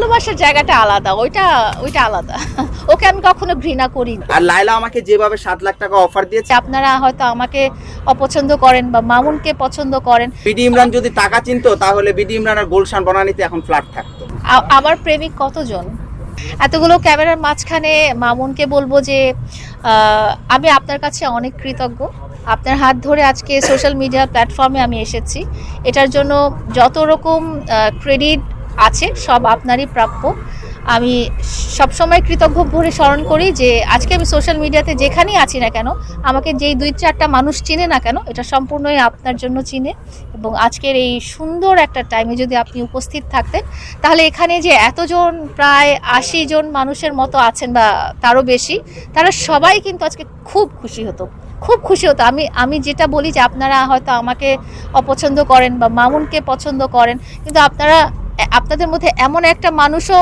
ভালোবাসার জায়গাটা আলাদা ওইটা ওইটা আলাদা। ওকে আমি কখনো ঘৃণা করি না আর লাইলা আমাকে যেভাবে সাত লাখ টাকা অফার দিয়েছে। আপনারা হয়তো আমাকে অপছন্দ করেন বা মামুনকে পছন্দ করেন। বিডি ইমরান যদি টাকা চিনতো তাহলে বিডি ইমরান আর গুলশান বনানীতে এখন ফ্ল্যাট থাকতো। আমার প্রেমিক কতজন? এতগুলো ক্যামেরার মাঝখানে মামুনকে বলব যে আমি আপনার কাছে অনেক কৃতজ্ঞ। আপনার হাত ধরে আজকে সোশ্যাল মিডিয়া প্ল্যাটফর্মে আমি এসেছি। এটার জন্য যত রকম ক্রেডিট আছে, সব আপনারই প্রাপ্য। আমি সবসময় কৃতজ্ঞ ভরে স্মরণ করি যে আজকে আমি সোশ্যাল মিডিয়াতে যেখানেই আছি না কেন, আমাকে যেই দুই চারটা মানুষ চিনে না কেন, এটা সম্পূর্ণই আপনার জন্য চিনে এবং আজকের এই সুন্দর একটা টাইমে যদি আপনি উপস্থিত থাকতেন, তাহলে এখানে যে এতজন প্রায় আশি জন মানুষের মতো আছেন বা তারও বেশি, তারা সবাই কিন্তু আজকে খুব খুশি হতো। খুব খুশি হতো। আমি আমি যেটা বলি যে আপনারা হয়তো আমাকে অপছন্দ করেন বা মামুনকে পছন্দ করেন, কিন্তু আপনারা আপনাদের মধ্যে এমন একটা মানুষও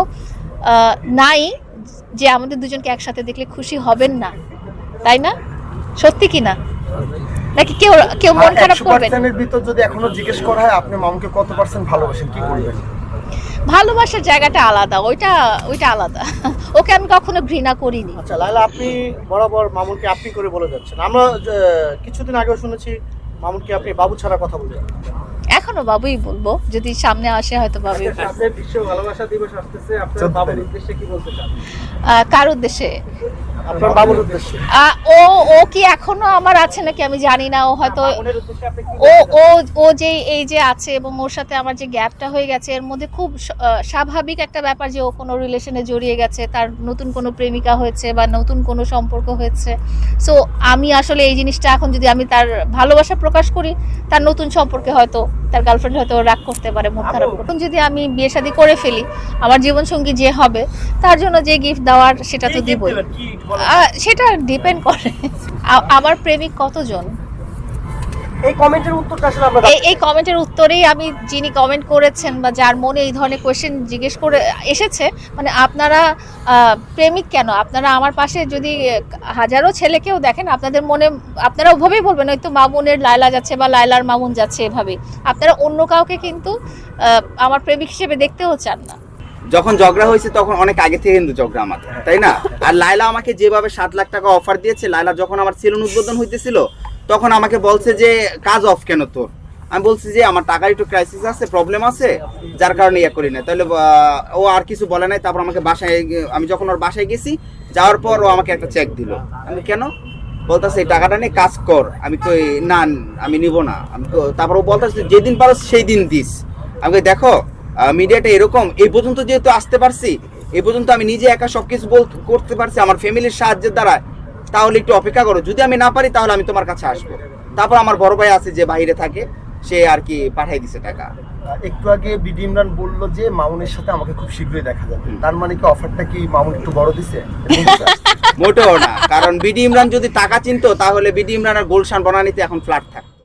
নাই যে আমাদের দুজনকে একসাথে দেখলে খুশি হবেন না। তাই না? সত্যি কি না? নাকি কেউ কেউ মন খারাপ করবেন ভিতর যদি এখনও জিজ্ঞেস করা হয় আপনি মামুকে কত পার্সেন্ট ভালোবাসেন কি করবেন ভালোবাসার জায়গাটা আলাদা ওইটা ওইটা আলাদা। ওকে আমি কখনো ঘৃণা করিনি। আচ্ছা লাইলা আপনি বরাবর মামুনকে আপনি করে বলে যাচ্ছেন। আমরা কিছুদিন আগেও শুনেছি মামুনকে আপনি বাবু ছাড়া কথা বলছেন এখনও বাবুই বলব যদি সামনে আসে হয়তো বাবুই বিশ্ব ভালোবাসা দিবস আসতেছে আপনার বাবুর উদ্দেশ্যে কি বলতে চান? আহ, কার উদ্দেশ্যে? আপনার বাবুর উদ্দেশ্যে? ও ও কি এখনও আমার আছে নাকি? আমি জানি না ও হয়তো ও ও ও যে এই যে আছে এবং ওর সাথে আমার যে গ্যাপটা হয়ে গেছে এর মধ্যে খুব স্বাভাবিক একটা ব্যাপার যে ও কোনো রিলেশনে জড়িয়ে গেছে তার নতুন কোনো প্রেমিকা হয়েছে বা নতুন কোনো সম্পর্ক হয়েছে। সো আমি আসলে এই জিনিসটা এখন যদি আমি তার ভালোবাসা প্রকাশ করি তার নতুন সম্পর্কে হয়তো তার গার্লফ্রেন্ড হয়তো রাগ করতে পারে মন খারাপ করতে যদি আমি বিয়ে শাদী করে ফেলি আমার জীবন সঙ্গী যে হবে তার জন্য যে গিফট দেওয়ার সেটা তো দিবই। সেটা ডিপেন্ড করে। আমার প্রেমিক কতজন? এই কমেন্টের উত্তরটা আসলে আমরা এই এই কমেন্টের উত্তরেই আমি যিনি কমেন্ট করেছেন বা যার মনে এই ধরনের কোয়েশ্চেন জিজ্ঞেস করে এসেছে মানে আপনারা আহ, প্রেমিক কেন? আপনারা আমার পাশে যদি হাজারো ছেলেকেও দেখেন আপনাদের মনে আপনারা ওভাবেই বলবেন হয়তো মামুনের লায়লা যাচ্ছে বা লায়লার মামুন যাচ্ছে এভাবে। আপনারা অন্য কাউকে কিন্তু আহ, আমার প্রেমিক হিসেবে দেখতেও চান না। যখন ঝগড়া হয়েছে তখন অনেক আগে থেকে কিন্তু ঝগড়া আমাদের তাই না? আর লাইলা আমাকে যেভাবে সাত লাখ টাকা অফার দিয়েছে লাইলা যখন আমার সেলুন উদ্বোধন হইতেছিল তখন আমাকে বলছে যে কাজ অফ কেন তোর? আমি বলছি যে আমার টাকার একটু ক্রাইসিস আছে প্রবলেম আছে যার কারণে ইয়ে করি না। তাহলে ও আর কিছু বলে নাই। তারপর আমাকে বাসায় আমি যখন ওর বাসায় গেছি যাওয়ার পর ও আমাকে একটা চেক দিল। আমি কেন? বলতেছে এই টাকাটা নিয়ে কাজ কর। আমি তো না আমি নিব না। আমি তারপর ও বলতেছে যেদিন পারো সেই দিন দিস। আমি কই, দেখো মিডিয়াটা এরকম এই পর্যন্ত যেহেতু আসতে পারছি এই পর্যন্ত আমি নিজে একা সবকিছু বল করতে পারছি আমার ফ্যামিলির সাহায্যের দ্বারা তাহলে একটু অপেক্ষা করো। যদি আমি না পারি তাহলে আমি তোমার কাছে আসব। তারপর আমার বড় ভাই আছে যে বাইরে থাকে সে আর কি পাঠাই দিছে টাকা। একটু আগে বিডি ইমরান বলল যে মামুনের সাথে আমাকে খুব শীঘ্রই দেখা যাবে। তার মানে কি অফারটা কি মামুন একটু বড় দিছে? মোটেও না কারণ বিডি ইমরান যদি টাকা চিনতো তাহলে বিডি ইমরান আর গোলশান বনানিতে এখন ফ্ল্যাট থাকতো।